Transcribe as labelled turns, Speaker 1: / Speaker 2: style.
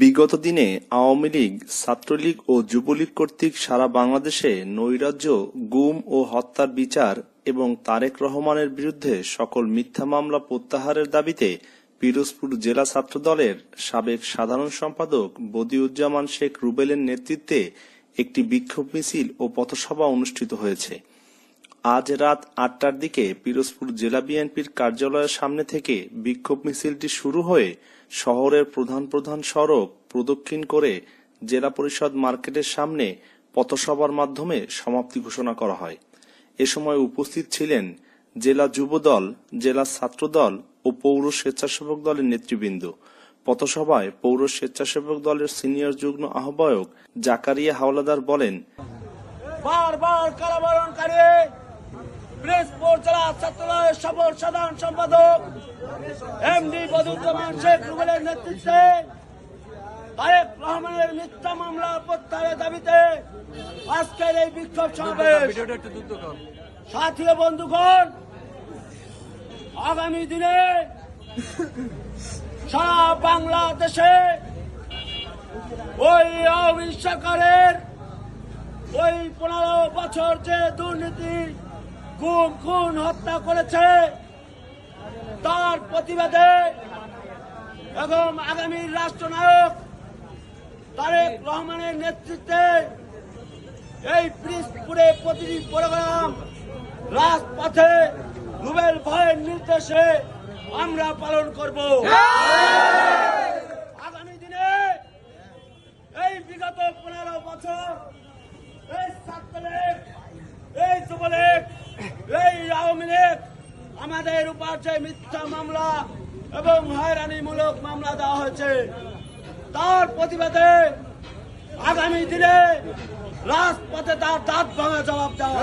Speaker 1: বিগত দিনে আওয়ামী লীগ ছাত্রলীগ ও যুবলীগ কর্তৃক সারা বাংলাদেশে নৈরাজ্য গুম ও হত্যার বিচার এবং তারেক রহমানের বিরুদ্ধে সকল মিথ্যা মামলা প্রত্যাহারের দাবিতে পিরোজপুর জেলা ছাত্রদলের সাবেক সাধারণ সম্পাদক বদিউজ্জামান শেখ রুবেলের নেতৃত্বে একটি বিক্ষোভ মিছিল ও পথসভা অনুষ্ঠিত হয়েছে। আজ রাত আটটার দিকে পিরোজপুর জেলা বিএনপির কার্যালয়ের সামনে থেকে বিক্ষোভ মিছিলটি শুরু হয়ে শহরের প্রধান প্রধান সড়ক প্রদক্ষিণ করে জেলা পরিষদ মার্কেটের সামনে পথসভার মাধ্যমে সমাপ্তি ঘোষণা করা হয়। এ সময় উপস্থিত ছিলেন জেলা যুবদল, জেলা ছাত্রদল ও পৌর স্বেচ্ছাসেবক দলের নেতৃবৃন্দ। পথসভায় পৌর স্বেচ্ছাসেবক দলের সিনিয়র যুগ্ম আহ্বায়ক জাকারিয়া হাওলাদার বলেন,
Speaker 2: বারবার সাধারণ সম্পাদক এমডি বদুজ্জামান শেখ রুবেলের নেতৃত্বে তারেক রহমানের মিথ্যা মামলা প্রত্যাহারের দাবিতে আজকের এই বিক্ষোভ সমাবেশ। সাথী বন্ধুগণ, আগামী দিনে সারা বাংলাদেশে ওই আওয়ামী ওই পনেরো বছর যে দুর্নীতি গুম খুন, হত্যা করেছে, তার প্রতিবাদে এবং আগামী রাষ্ট্রনায়ক তারেক রহমানের নেতৃত্বে এই পিরিজপুরে প্রতিটি প্রোগ্রাম রাজপথে রুবেল ভয়ের নির্দেশে আমরা পালন করব আগামী দিনে এই বিগত পনেরো বছর এই ছাত্রলীগ, এই যুবলীগ, এই আওয়ামী লীগ, আমাদের উপর যে মিথ্যা মামলা এবং হয়রানিমূলক মামলা দেওয়া হয়েছে, তার প্রতিবাদে আগামী দিনে রাজপথে তার দাঁত ভাঙা জবাব দেওয়া।